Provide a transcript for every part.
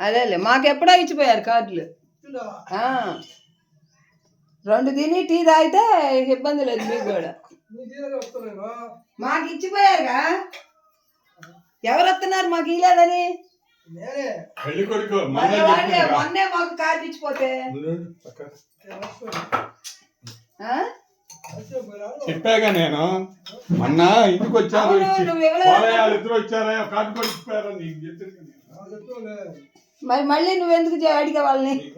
అదేలే మాకెప్పుడో ఇచ్చిపోయారు కార్డులు. ఆ. రెండు తిని టీ తాగితే ఇబ్బంది లేదు మీకు కూడా. మాకు ఇచ్చిపోయారుగా? ఎవరు వస్తున్నారు మాకు ఇలేదని మొన్న మాకు కార్డు ఇచ్చిపోతే. నువ్వు పక్క. ఆ? చెప్పాగా నేను. మొన్న ఇంటికి వచ్చాను. నువ్వు. పోలయ్య ఇద్దరు వచ్చారా? కార్డు ఇచ్చిపోయారా? నీకు చెప్పాను. మరి మళ్ళీ నువ్వెందుకు చే- అడిగే వాళ్ళని?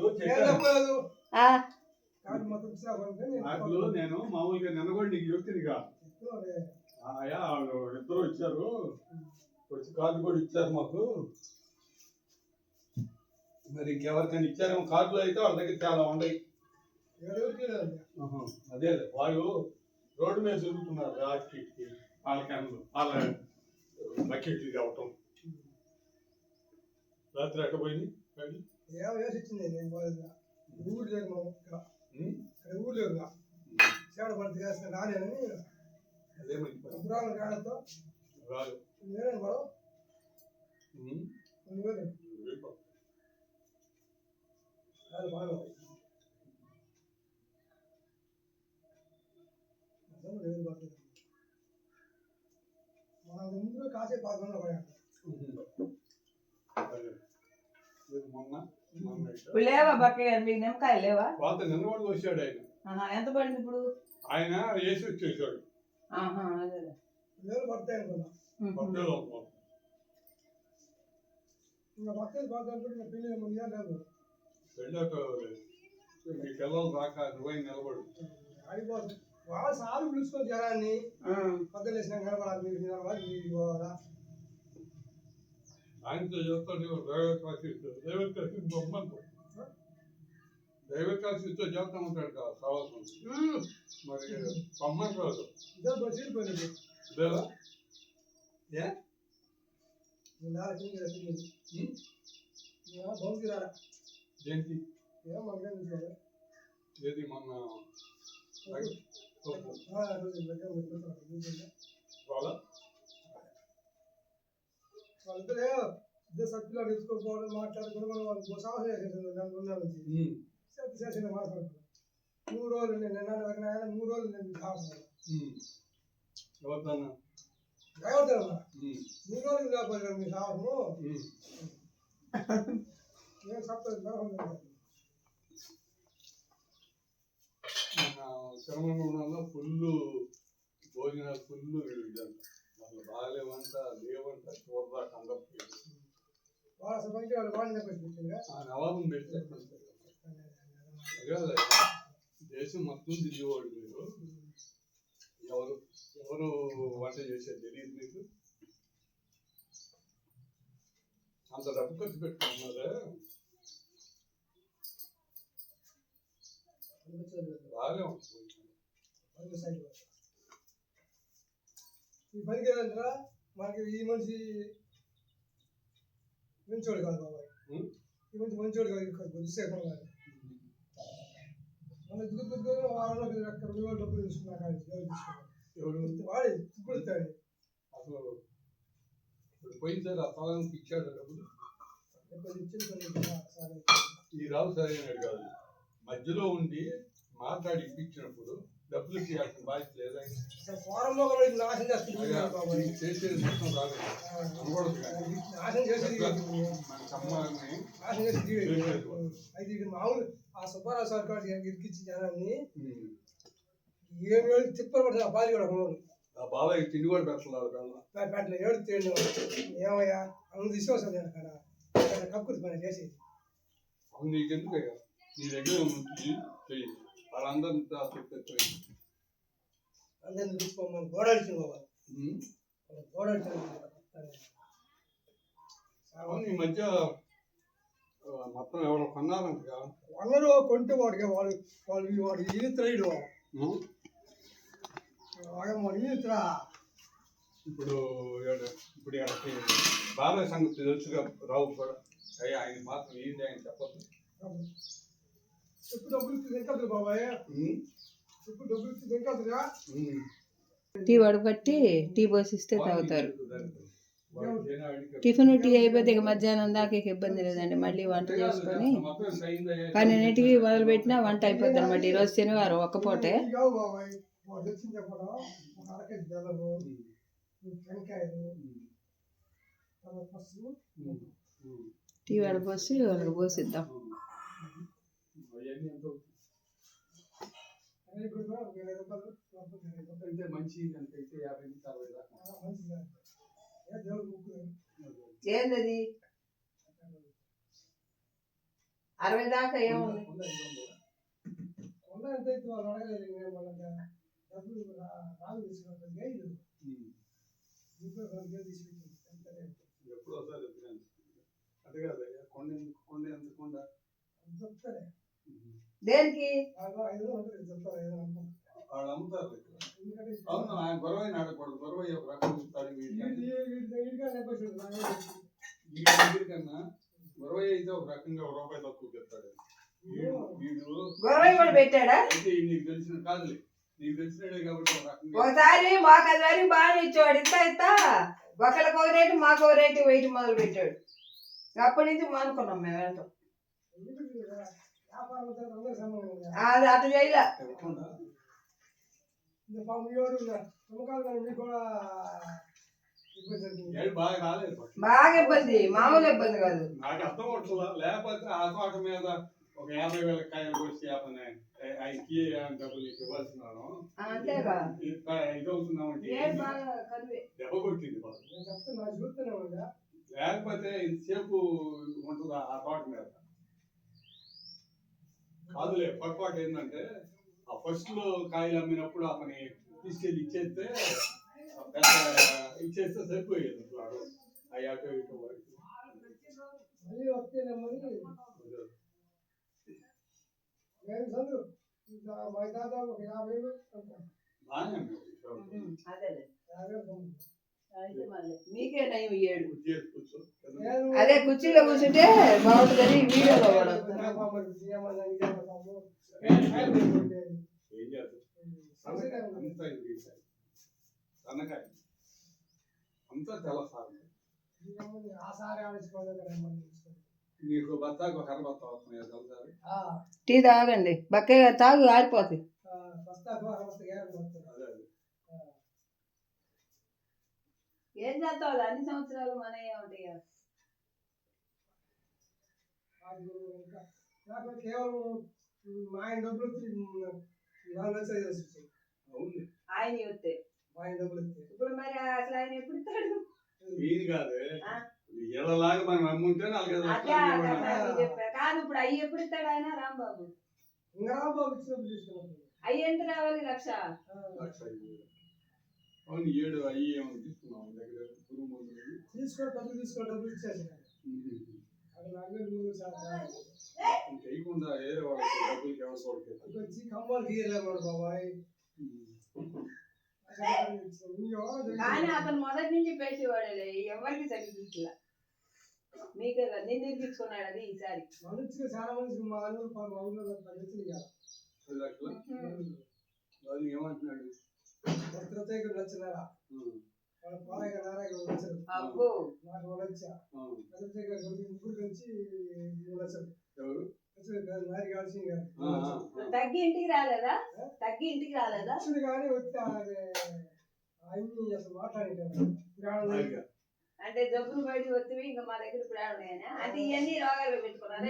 నేను మామూలుగా నిన్న కూడా నీకు చెప్తుందిగా ఆయా వాళ్ళు ఇద్దరు వచ్చారు. వచ్చి కార్డు కూడా ఇచ్చారు మాకు. మరి ఇంకెవరికైనా ఇచ్చారేమో కార్డులు అయితే వాళ్ళ దగ్గర చాలా ఉన్నాయి. అదే వాళ్ళు రోడ్డు మీద తిరుగుతున్నారు రాత్రికి వాళ్ళ క్యాన్లు వాళ్ళ బకెట్లు కావటం రాత్రి ఎక్కడ పోయింది బయట? ఉమ్? అదే మరి పని. రాదు. అదే. ఇది మొన్న మొన్న ఇట్లా. ఇప్పుడు లేవా బక్కయ్య గారు? మీకు నిమ్మకాయ లేవా? పాత నిన్న వచ్చాడు ఆయన. ఎంత పడింది ఇప్పుడు? ఆయన వేసి వచ్చేసాడు. వేలు పడతాయి అనుకున్నా. ఇంకా పెళ్ళి ముందు లేదు. వెళ్ళాక మీ పిల్లలు నువ్వై నిలబడు. ఆడిపోతుంది వాళ్ళు సార్లు పిలుచుకొని జనాన్ని ఆ. పక్కన వేసిన కనపడాలి మీరు పోవాలా? ఆయనతో క్లాస్ ఇస్తాడు డ్రైవర్ క్లాస్ బొమ్మంటాడు డ్రైవర్ క్లాస్ ఇస్తే చేస్తా ఉంటాడు కదా కావాల్సిన మరి బొమ్మని రాదు. లేదా ఏ? నేను రాలే కింద కింద ఉం? బౌన్కి రాలే. దేనికి? ఏం మనకేం చూసారు ఏది మొన్న? వాళ్ళిద్దరే ఇద్దరు సభ్యులు అడుగుకోకపోవడం మాట్లాడుకోవడం మనం వాళ్ళు సాహసం చేసేసింది దాని రెండు నుంచి ఉమ్, సత్య చేసిన మాట్లాడుతున్నాం మూడు రోజులు నేను నిన్న వరకు ఆయన మూడు రోజులు నేను మీకు సాహసం ఉమ్. ఎవరితోనా? డ్రైవర్ తెలవా ఉమ్, మూడు రోజులు లేకపోతే మీ సాహసము ఉమ్. నేను సప్త శరమణంలో ఫుల్ భోజనాలు ఫుల్ అసలు బాగాలేవంట లేవంట చూడదాకా అందరికి వాళ్ళ అసలు మంచి వాళ్ళు వాడిని పెట్టిందిగా ఆ నవాబుని పెడితే అదే దేశం మొత్తం తిరిగేవాడు మీరు. ఎవరు ఎవరు వంట చేసేది తెలియదు మీకు? అంత డబ్బు ఖర్చు పెట్టుకున్నారే? బాగానే ఉంటుంది ఈ పనికి ఏంటంటే మనకి ఈ మనిషి మంచోడు కాదు బాబాయ్? ఈ మనిషి మంచోడు కాదు కొద్దిసేపు కాదు మన దిగు దిగు వారంలో రెండు వేల డబ్బులు తీసుకున్నా కానీ ఎవరు ఎవరు? వాడి ఇప్పుడు ఇస్తాడు. అసలు ఇప్పుడు పోయింది ఆ పొలానికి ఇచ్చాడు డబ్బులు? సరే ఈ రావు సరైనది కాదు. మధ్యలో ఉండి మాట్లాడి ఇప్పించినప్పుడు డబ్బులు ఇచ్చేయాల్సిన బాధ్యత లేదా. చేసేది మొత్తం రాలేదు. అనకూడదు కానీ చేసేది. మన సమ్మాన్ని చేసేది. అయితే ఇది మామూలు ఆ సుబ్బారావు సార్ కాదు ఇరికిచ్చి జనాన్ని ఏమి ఏడు తిప్పలు పడుతుంది ఆ బాలి కూడా కొనోడు ఆ బాబాయ్ తిండి కూడా పెట్టలేదు కల్లా పెట్టలే ఏడు తేండి ఏమయ్యా? అందు విశ్వాసం నేను అక్కడ. కక్కుర్తి పని చేసి అవును నీకెందుకు నీ దగ్గర నుంచి చెయ్యి. వాళ్ళందరితో చెప్పేది అందరిని తీసుకోమని గోడాడిచ్చిన పోవాలి. అవును ఈ మధ్య మొత్తం ఎవరో కొన్నారంటగా? అందరూ కొంటే వాడికి వాడు వాడు వాడు ఈనిత్రాడు ఉమ్, వాడు ఈనిత్రా ఇప్పుడు ఇప్పుడు బాబాయ్ సంగతి తెలుసుగా రావు కూడా. అయ్యా ఆయన మాత్రం ఏంటి ఆయన చెప్పదు టీ వడగట్టి టీ పోసిస్తే తాగుతారు. టిఫిన్ టీ అయిపోతే ఇక మధ్యాహ్నం దాకా ఇక ఇబ్బంది లేదండి. మళ్ళీ వంట చేసుకొని పన్నెండింటికి మొదలుపెట్టినా వంట అయిపోద్ది అనమాట ఈరోజు శనివారం ఒక్క పూటే. ఇవి కావు బాబాయ్. వాడు తెచ్చింది చెప్పడం ఒక అరకేజీ బెల్లము టెంకాయలు తర్వాత పసుపు టీ వాడ పోసి వాళ్ళకి పోసిద్దాం అవన్నీ ఎంత అవుతుంది? అవి కూడా ఒక ఇరవై రూపాయలు లేకపోతే ఇరవై రూపాయలు అంటే మంచి దానికైతే యాభై నుంచి అరవై దాకా మంచిది ఏ దేవుడు అరవై దాకా ఏముంది ఎంత అయితే వాళ్ళు అడగలేదు డబ్బులు రాదు రాళ్ళు తీసుకున్నప్పుడు గైలు ఉమ్. ఇంట్లో రెండు గేలు తీసుకుంటాం ఎంత రేటు? ఎప్పుడో ఒకసారి ఎత్తుకాను. అదే కదా కొండ ఎందుకు కొండ ఎంత కొండ అది చెప్తారే ఉమ్. దేనికి వాళ్ళు ఐదు వందలు ఉంటుంది చెప్తారు ఐదు వందలు వాళ్ళు అమ్ముతారు ఇక్కడ. ఎందుకంటే అవును ఆయన గొడవ ఆడకూడదు గొడవ ఒక రకం చెప్తాడు వీడి వీడికి వీడి వీడిగా నెప్పేసాడు నాకే తెలుసు. వీడి దగ్గర కన్నా గొడవ అయితే ఒక రకంగా ఒక రూపాయి తక్కువ చెప్తాడు. వీడు వీడు గొడవ కూడా పెట్టాడా? అయితే నీకు తెలిసిన కాదులే. నీకు తెలిసినాడే కాబట్టి ఒక రకంగా ఒకసారి మాకు అది వరకు బాగానే ఇచ్చేవాడు. ఇంత ఇంత ఒకరికి ఒక రేటు మాకు ఒక రేటు వెయిట్ మొదలు పెట్టాడు అప్పటి నుంచి మానుకున్నాం మేము వెళ్తాం వీడికి వ్యాపారం అంతా అందరూ సమానం కదా. అది అటు చేయలే. బాగా ఇబ్బంది మామూలు ఇబ్బంది కాదు. నాకు అర్థం అవట్లా లేకపోతే ఆ తోట మీద ఒక యాభై వేల కాయలు కోసి ఐకి డబ్బులు ఇవ్వాల్సినాను. ఇది అవుతున్నామంటే దెబ్బ కొట్టింది లేకపోతే ఇంతసేపు ఉంటుందా ఆ తోట మీద? కాదులే పొరపాటు ఏంటంటే ఆ ఫస్ట్లో కాయలు అమ్మినప్పుడు అతని తీసుకెళ్ళి ఇచ్చేస్తే ఇచ్చేస్తే సరిపోయేది అసలు ఆ అటు ఇటు మా ఒక యాభై. బాగానే మీకే నయం ఏడు అదే కుర్చీలో కూర్చుంటే బాగుంటుందని వీడియోలో అంతా ఇది ఈసారి. సన్నకాయ అంతా తెల్ల సార్ ఏముంది, ఆ సారి ఆలోచించుకోలేదు కదా మనం. నీకు బత్తాకు ఒక అర బత్త ఆ, టీ తాగండి బక్కగా తాగు ఆరిపోతాయి. ఏం చేస్తావు అన్ని సంవత్సరాలు మన ఉంటాయి కేవలం మా ఆయన డబ్బులు నాలుగు లక్షలు ఐదు లక్షలు వచ్చాయి. అవును. ఆయన వస్తే. మా ఆయన డబ్బులు ఇప్పుడు మరి అసలు ఆయన ఎప్పుడు ఇస్తాడు? వీలు కాదు? ఎలాగా మనం అమ్ముంటే లక్షలు కాదు ఇప్పుడు అయ్యి ఎప్పుడు ఇస్తాడు ఆయన? రాంబాబు. ఇంకా బాబు ఇచ్చినప్పుడు తీసుకున్నప్పుడు అయ్యి ఎంత రావాలి? లక్ష? లక్ష. అవును ఏడు అయ్యి ఏమైనా తీసుకున్నాం. దగ్గర పురుగు మందులు. తీసుకో డబ్బులు తీసుకో డబ్బులు ఇచ్చేసి అది నాకు వేలు మూడు శాతం ఇంకా వేయకుండా వేరే వాళ్ళకి డబ్బులకి ఎవరు అది వచ్చి కమ్మలు గీయలేమన్నాడు బాబాయ్ కానీ అతను మొదటి నుంచి పేసేవాడే ఎవరికి తగ్గించలే మీకే కదా నేను తెప్పించుకున్నాడు అది ఈసారి. మనుషులు చాలా మంది మా ఊరు మా ఊళ్ళో ఏమంటున్నాడు లక్షలారా ఉమ్, నారాయణ నాకు ముగ్గురు ఎవరు? నారి. తగ్గి ఇంటికి రాలేదా? తగ్గి ఇంటికి రాలేదా? కానీ వచ్చి అన్ని అసలు మాట్లాడేటారు అలాగే. అంటే జబ్బులు బయటకు వస్తే ఇంకా మా దగ్గర ప్రాణాయన అంటే ఇవన్నీ రోగాలు పెట్టుకున్నారా?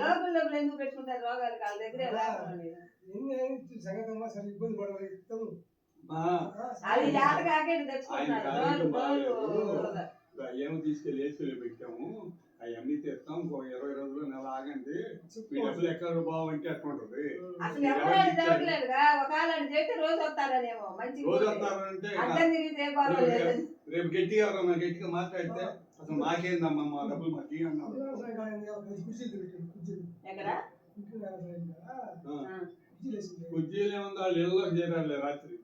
లోపల లోపల ఎందుకు పెట్టుకుంటారు రోగాలు? వాళ్ళ దగ్గర సంగతమ్మా సరే ఇబ్బంది పడవాలి ఏమో తీసుకెళ్ళి ఏసులో పెట్టాము అవి అన్ని తెస్తాం. ఇంకో ఇరవై రోజులు నెల ఆగండి. మీ డబ్బులు ఎక్కడ అట్లా ఉంటుంది. ఒకవేళ అని చెప్తే రోజు వస్తారనేమో. మంచి రోజు వస్తారంటే రేపు గట్టిగా గట్టిగా మాట్లాడితే అసలు మాకేందమ్మా మా డబ్బులు మాకు అన్నారు కుర్చీలు పెట్టింది కుర్చీలు. ఎక్కడ? ఇంట్లో వ్యవసాయం కదా ఆ, ఆ. కుర్చీలు వేసింది కుర్చీలు ఏముంది వాళ్ళు ఇళ్ళలో చేరారులే రాత్రి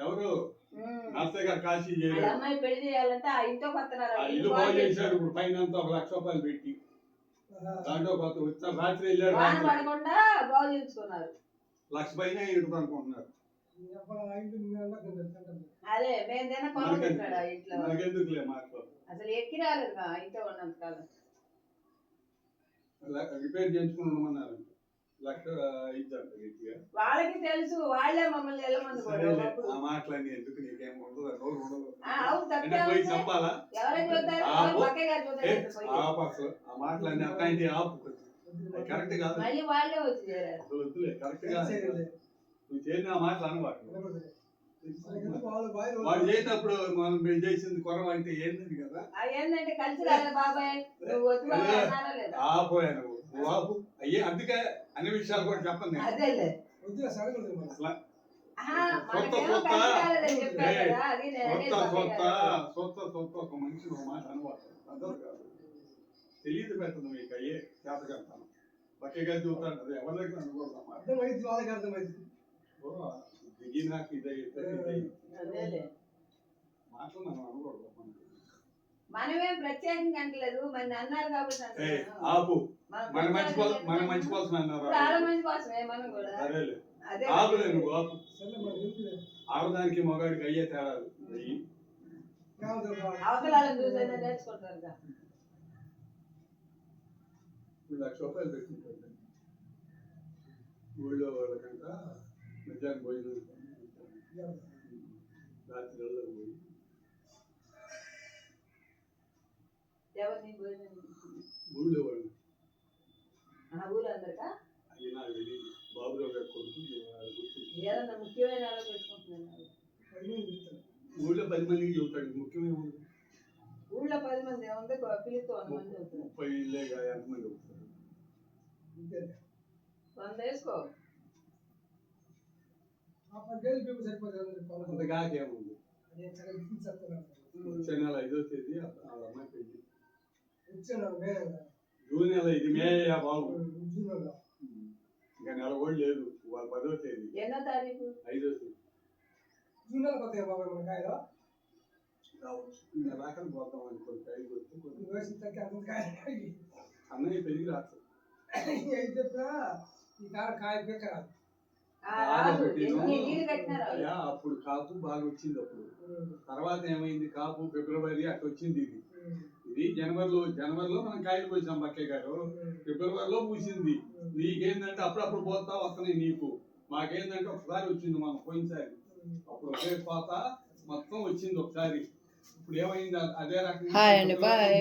ఎవరు. నర్సయ్య గారు కాశీ అమ్మాయి పెళ్ళి చేయాలంటే ఆ ఇంట్లో కొత్తనారు? ఇల్లు బాగు చేశాడు ఇప్పుడు పైన అంతా ఒక లక్ష రూపాయలు పెట్టి. దాంట్లో కొత్త వచ్చిన రాత్రి వెళ్ళాడు పడకుండా బాగు లక్ష పైన ఇటు అనుకుంటున్నారు. అదే మేము ఇంట్లో. మనకెందుకులే మాటలు అసలు ఎక్కి రాలేదు ఆ ఇంట్లో ఉన్నంత కాలం. ల- రిపేర్ చేయించుకుని ఉండమన్నారు. లక్ష ఇచ్చారు వాళ్ళకి తెలుసు వాళ్ళే మమ్మల్ని. ఆ మాటలన్నీ ఎందుకు నీకేం ఉండదు నోరు ఉండదు. ఆ, పోయి మాటలన్నీ అట్లాంటి ఆపు కరెక్ట్ కాదు. మళ్ళీ వాళ్ళే వచ్చి చేరారు. వద్దులే కరెక్ట్ కాదు. నువ్వు చేరిన ఆ మాటలు అనవాడు వాడు చేసినప్పుడు మనం మేము చేసింది కొరవ అంటే ఏంది కదా? ఆ ఏంటంటే కలిసి రాలే బాబాయ్ నువ్వు వచ్చి వాళ్ళు అన్నారా లేదా? ఆపోయా నువ్వు నువ్వు ఆపు. అయ్యే అందుకే అన్ని విషయాలు కూడా చెప్పండి. నేను. అదేలే. కొత్త గారు. ఒక మనిషి ఒక మాట అనవాడు అర్థం కాదు. తెలియదు పెట్టదు మీకు అయ్యే చేత కడతాను పక్కగా చూస్తాను అది ఎవరి దగ్గర అనుకోదు అన్నమాట అర్థమైంది వాళ్ళకి అర్థమైంది. ఓ, దిగినాక ఇదైతే అదేలే. మాటలు మనం అనకూడదు మనకి. మనమేం ప్రత్యేకంగా అంటలేదు మరి అన్నారు కాబట్టి. ఆపు. మనం మంచి కోసం మన. మంచి కోసం అన్నారు సరేలే. ఆపులే నువ్వు ఆపు. ఆడదానికి మగాడికి అయ్యే తేడాలు. ఇప్పుడు లక్ష రూపాయలు పెట్టుకుంటాడు ఊళ్ళో వాళ్ళకంట మధ్యాహ్నం భోజనం రాత్రి పోయి. ఊళ్ళో వాళ్ళు ఊళ్ళో పది మందికి చెబుతాడు ముఖ్యమైన. ఊళ్ళో పది మంది ఉంది పిలుస్తూ వంద మంది అవుతారు ముప్పై ఇల్లేగా ఎంతమంది. వంద వేసుకో. నెల ఐదో తేదీ అమ్మాయి పెళ్ళి. జూన్ నెల ఇది మే అయ్యా బాబు. ఇంకా నెల కూడా లేదు వాళ్ళ పదో తేదీ. ఎన్నో తారీఖు? ఐదో తేదీ. జూన్లో కొత్తగా బాబాయ్ మన కాయలు రావచ్చు. ఇంకా రాకని పోతాం అనుకోండి కైకి వస్తే ఈ కొంచెం వయసు తగ్గ కాయ అన్నయ్య పెరిగి ఏం చెప్పినా ఈ కాడ కాయ రాదు. అయ్యా అప్పుడు కాపు బాగా వచ్చింది అప్పుడు. తర్వాత ఏమైంది? కాపు ఫిబ్రవరి అట్లా వచ్చింది ఇది. ఇది జనవరిలో జనవరిలో మనం కాయలు పోసాం బక్కే గారు. ఫిబ్రవరిలో పూసింది. నీకేందంటే అప్పుడప్పుడు పోతా వస్తున్నాయి నీకు. మాకేందంటే ఒకసారి వచ్చింది మనం పోయినసారి. అప్పుడు ఒకే కోత మొత్తం వచ్చింది ఒకసారి. ఇప్పుడు ఏమైంది? అదే రకంగా హాయ్ అండి బాయ్.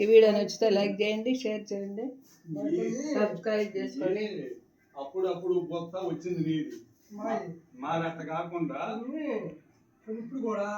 ఈ వీడియో నచ్చితే లైక్ చేయండి షేర్ చేయండి. సబ్స్క్రైబ్ చేసుకోండి. అప్పుడప్పుడు మొత్తం వచ్చింది నీది. మాది. మాది అట్ట కాకుండా ఇప్పుడు కూడా